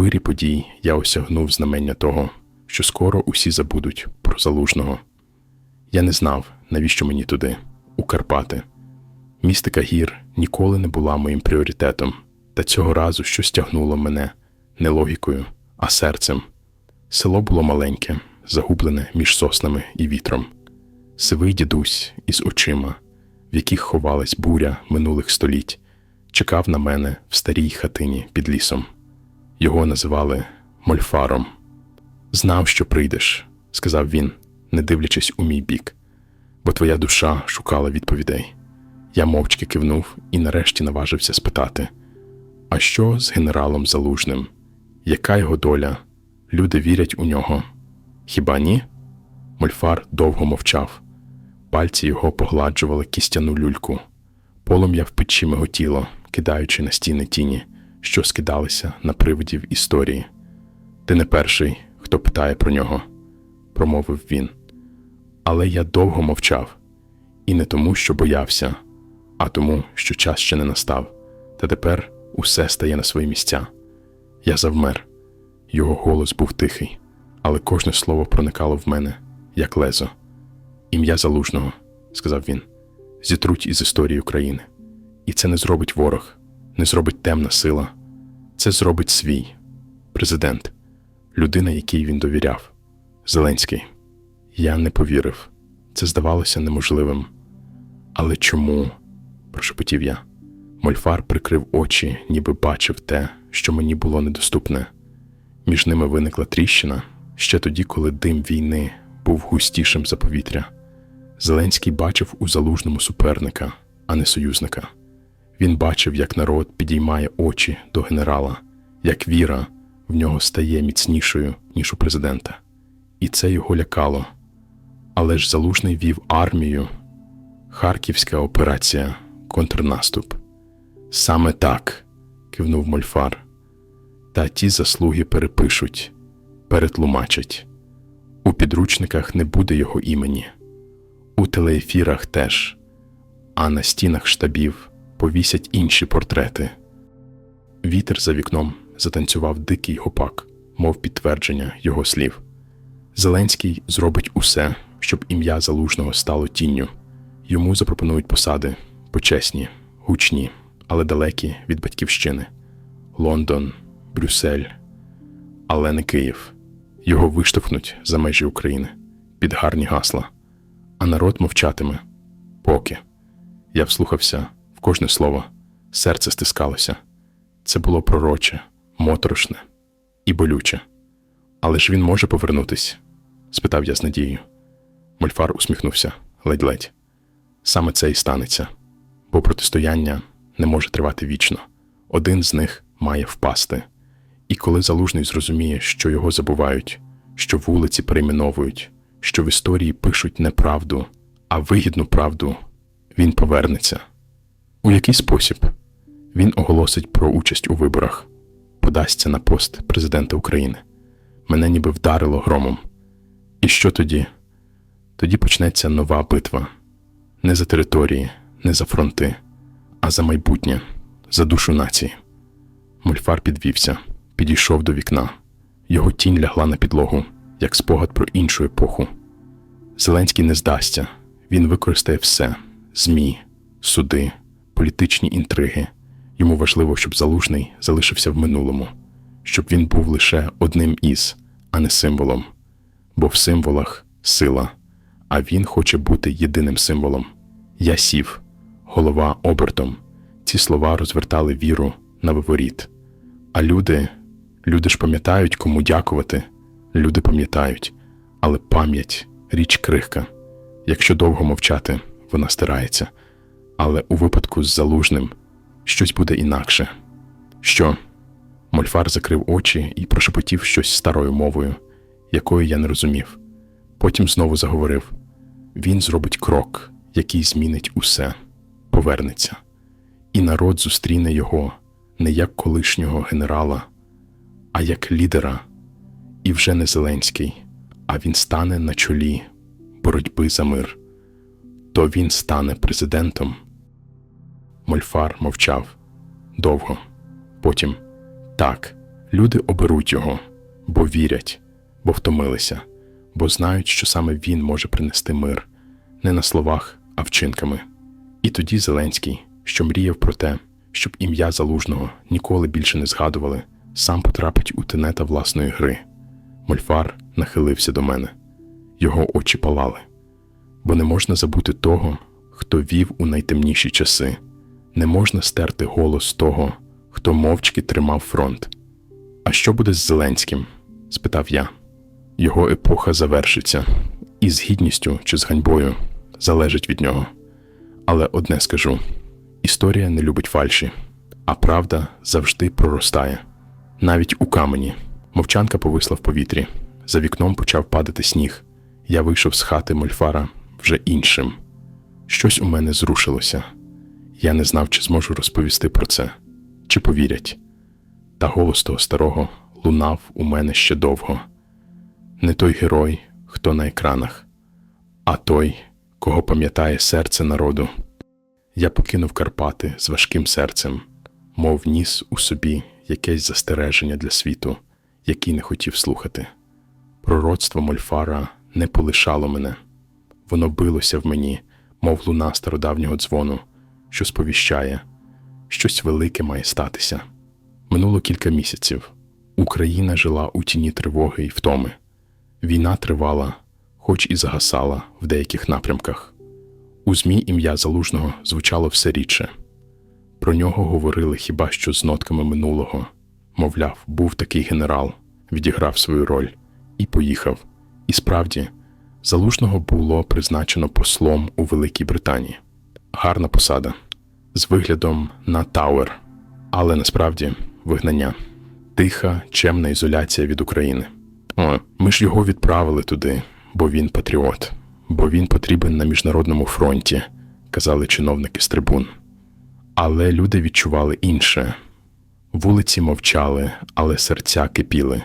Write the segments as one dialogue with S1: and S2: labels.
S1: вирі подій я осягнув знамення того, що скоро усі забудуть про залужного. Я не знав, навіщо мені туди, у Карпати. Містика гір ніколи не була моїм пріоритетом, та цього разу щось тягнуло мене не логікою, а серцем. Село було маленьке, загублене між соснами і вітром. Сивий дідусь із очима, в яких ховалась буря минулих століть, чекав на мене в старій хатині під лісом. Його називали Мольфаром. Знав, що прийдеш, сказав він, не дивлячись у мій бік, бо твоя душа шукала відповідей. Я мовчки кивнув і нарешті наважився спитати: А що з генералом Залужним? Яка його доля? Люди вірять у нього. Хіба ні? Мольфар довго мовчав. Пальці його погладжували кістяну люльку. Полум'я в печі миготіло, кидаючи на стіни тіні, що скидалися на привидів історії. Ти не перший, хто питає про нього, промовив він. Але я довго мовчав, і не тому, що боявся, а тому, що час ще не настав, та тепер усе стає на свої місця. Я завмер. Його голос був тихий, але кожне слово проникало в мене, як лезо. Ім'я залужного, сказав він, зітруть із історії України. І це не зробить ворог, не зробить темна сила. Це зробить свій президент, людина, якій він довіряв. Зеленський. Я не повірив. Це здавалося неможливим. Але чому? прошепотів я. Мольфар прикрив очі, ніби бачив те, що мені було недоступне. Між ними виникла тріщина ще тоді, коли дим війни був густішим за повітря. Зеленський бачив у залужному суперника, а не союзника. Він бачив, як народ підіймає очі до генерала, як віра в нього стає міцнішою, ніж у президента. І це його лякало. Але ж залужний вів армію, Харківська операція, контрнаступ. Саме так, кивнув Мольфар. Та ті заслуги перепишуть, перетлумачать. У підручниках не буде його імені, у телеефірах теж, а на стінах штабів повісять інші портрети. Вітер за вікном затанцював дикий гопак, мов підтвердження його слів. Зеленський зробить усе, щоб ім'я залужного стало тінню. Йому запропонують посади почесні, гучні, але далекі від батьківщини Лондон, Брюссель, але не Київ. Його виштовхнуть за межі України під гарні гасла, а народ мовчатиме. Поки я вслухався кожне слово, серце стискалося. Це було пророче, моторошне і болюче. Але ж він може повернутись? спитав я з надією. Мольфар усміхнувся ледь-ледь. Саме це і станеться, бо протистояння не може тривати вічно. Один з них має впасти. І коли залужний зрозуміє, що його забувають, що вулиці перейменовують, що в історії пишуть не правду, а вигідну правду, він повернеться. У який спосіб? Він оголосить про участь у виборах, подасться на пост президента України. Мене ніби вдарило громом. І що тоді? Тоді почнеться нова битва не за території, не за фронти, а за майбутнє, за душу нації. Мольфар підвівся, підійшов до вікна. Його тінь лягла на підлогу, як спогад про іншу епоху. Зеленський не здасться, він використає все: ЗМІ, суди, політичні інтриги. Йому важливо, щоб залужний залишився в минулому, щоб він був лише одним із, а не символом. Бо в символах сила, а він хоче бути єдиним символом. Я сів, голова обертом. Ці слова розвертали віру на виворіт. А люди, люди ж пам'ятають, кому дякувати. Люди пам'ятають, але пам'ять річ крихка. Якщо довго мовчати, вона стирається. Але у випадку з залужним щось буде інакше. Що? Мольфар закрив очі і прошепотів щось старою мовою, якої я не розумів. Потім знову заговорив: він зробить крок, який змінить усе, повернеться, і народ зустріне його не як колишнього генерала, а як лідера, і вже не Зеленський, а він стане на чолі боротьби за мир. То він стане президентом. Мольфар мовчав довго. Потім так, Люди оберуть його, бо вірять, бо втомилися, бо знають, що саме він може принести мир не на словах, а вчинками. І тоді Зеленський, що мріяв про те, щоб ім'я залужного ніколи більше не згадували, сам потрапить у тенета власної гри. Мольфар нахилився до мене. Його очі палали. Бо не можна забути того, хто вів у найтемніші часи, не можна стерти голос того, хто мовчки тримав фронт. А що буде з Зеленським? спитав я. Його епоха завершиться, і з гідністю чи з ганьбою залежить від нього. Але одне скажу: історія не любить фальші, а правда завжди проростає. Навіть у камені мовчанка повисла в повітрі. За вікном почав падати сніг. Я вийшов з хати Мольфара вже іншим. Щось у мене зрушилося. Я не знав, чи зможу розповісти про це, чи повірять. Та голос того старого лунав у мене ще довго. Не той герой, хто на екранах, а той, кого пам'ятає серце народу. Я покинув Карпати з важким серцем, мов ніс у собі якесь застереження для світу, який не хотів слухати. Пророцтво Мольфара не полишало мене, воно билося в мені, мов луна стародавнього дзвону, що сповіщає, щось велике має статися. Минуло кілька місяців. Україна жила у тіні тривоги і втоми. Війна тривала, хоч і загасала в деяких напрямках. У ЗМІ ім'я Залужного звучало все рідше. Про нього говорили хіба що з нотками минулого. Мовляв, був такий генерал, відіграв свою роль і поїхав. І справді, Залужного було призначено послом у Великій Британії. Гарна посада з виглядом на Тауер, але насправді вигнання, тиха, чемна ізоляція від України. О, ми ж його відправили туди, бо він патріот, бо він потрібен на міжнародному фронті, казали чиновники з трибун. Але люди відчували інше. Вулиці мовчали, але серця кипіли.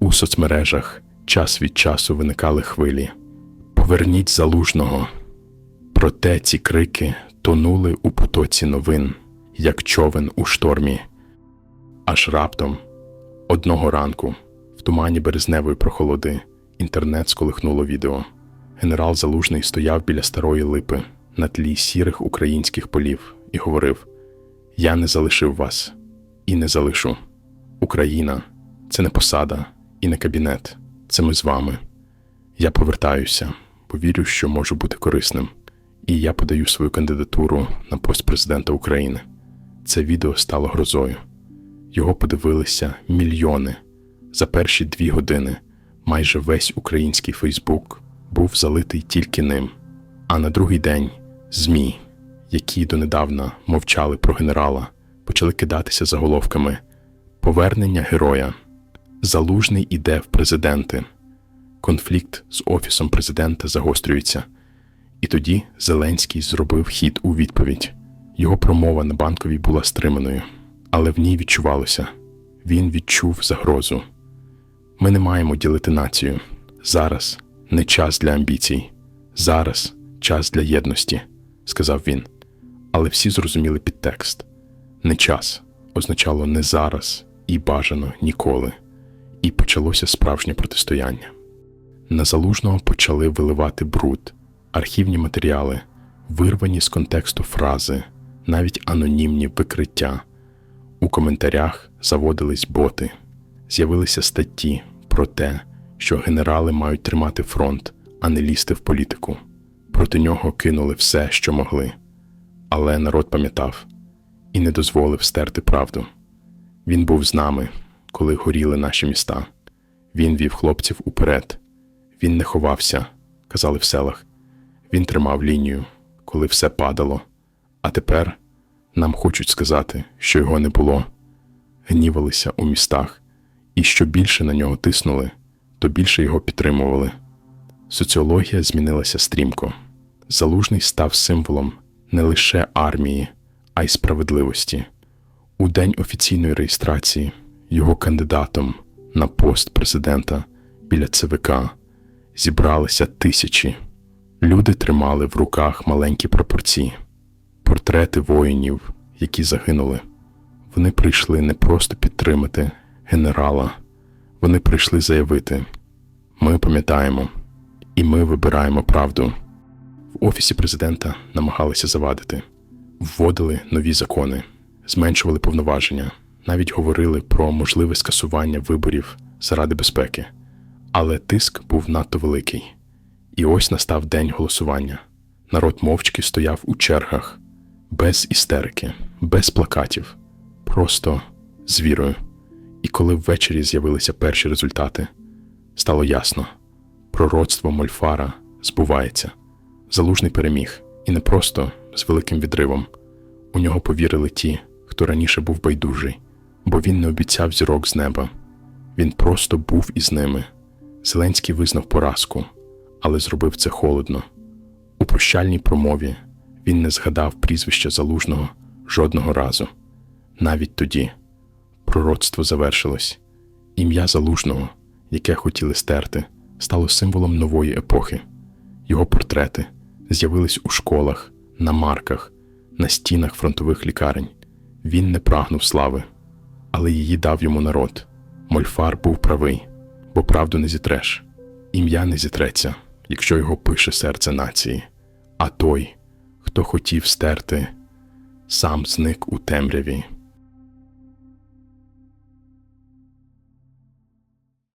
S1: У соцмережах час від часу виникали хвилі. Поверніть залужного. Проте ці крики тонули у потоці новин, як човен у штормі. Аж раптом, одного ранку, в тумані березневої прохолоди, інтернет сколихнуло відео. Генерал Залужний стояв біля старої липи на тлі сірих українських полів і говорив: Я не залишив вас і не залишу. Україна це не посада і не кабінет, це ми з вами. Я повертаюся, бо вірю, що можу бути корисним, і я подаю свою кандидатуру на пост президента України. Це відео стало грозою. Його подивилися мільйони. За перші дві години майже весь український Фейсбук був залитий тільки ним. А на другий день ЗМІ, які донедавна мовчали про генерала, почали кидатися заголовками Повернення героя. Залужний іде в президенти. Конфлікт з офісом президента загострюється. І тоді Зеленський зробив хід у відповідь. Його промова на банковій була стриманою, але в ній відчувалося він відчув загрозу. Ми не маємо ділити націю. Зараз не час для амбіцій, зараз час для єдності, сказав він. Але всі зрозуміли підтекст. Не час означало не зараз і бажано ніколи. І почалося справжнє протистояння. На залужного почали виливати бруд, архівні матеріали, вирвані з контексту фрази, навіть анонімні викриття. У коментарях заводились боти, з'явилися статті про те, що генерали мають тримати фронт, а не лізти в політику. Проти нього кинули все, що могли. Але народ пам'ятав і не дозволив стерти правду. Він був з нами, коли горіли наші міста. Він вів хлопців уперед. Він не ховався, казали в селах. Він тримав лінію, коли все падало. А тепер нам хочуть сказати, що його не було. Гнівалися у містах, і що більше на нього тиснули, то більше його підтримували. Соціологія змінилася стрімко. Залужний став символом не лише армії, а й справедливості. У день офіційної реєстрації його кандидатом на пост президента біля ЦВК зібралися тисячі. Люди тримали в руках маленькі пропорції, портрети воїнів, які загинули. Вони прийшли не просто підтримати генерала. Вони прийшли заявити: ми пам'ятаємо, і ми вибираємо правду. В офісі президента намагалися завадити, вводили нові закони, зменшували повноваження, навіть говорили про можливе скасування виборів заради безпеки. Але тиск був надто великий. І ось настав день голосування. Народ мовчки стояв у чергах, без істерики, без плакатів, просто з вірою. І коли ввечері з'явилися перші результати, стало ясно: пророцтво Мольфара збувається. Залужний переміг, і не просто з великим відривом. У нього повірили ті, хто раніше був байдужий, бо він не обіцяв зірок з неба. Він просто був із ними. Зеленський визнав поразку, але зробив це холодно. У прощальній промові він не згадав прізвища залужного жодного разу. Навіть тоді пророцтво завершилось. Ім'я залужного, яке хотіли стерти, стало символом нової епохи. Його портрети з'явились у школах, на марках, на стінах фронтових лікарень. Він не прагнув слави, але її дав йому народ. Мольфар був правий, бо правду не зітреш. Ім'я не зітреться, якщо його пише серце нації. А той, хто хотів стерти, сам зник у темряві.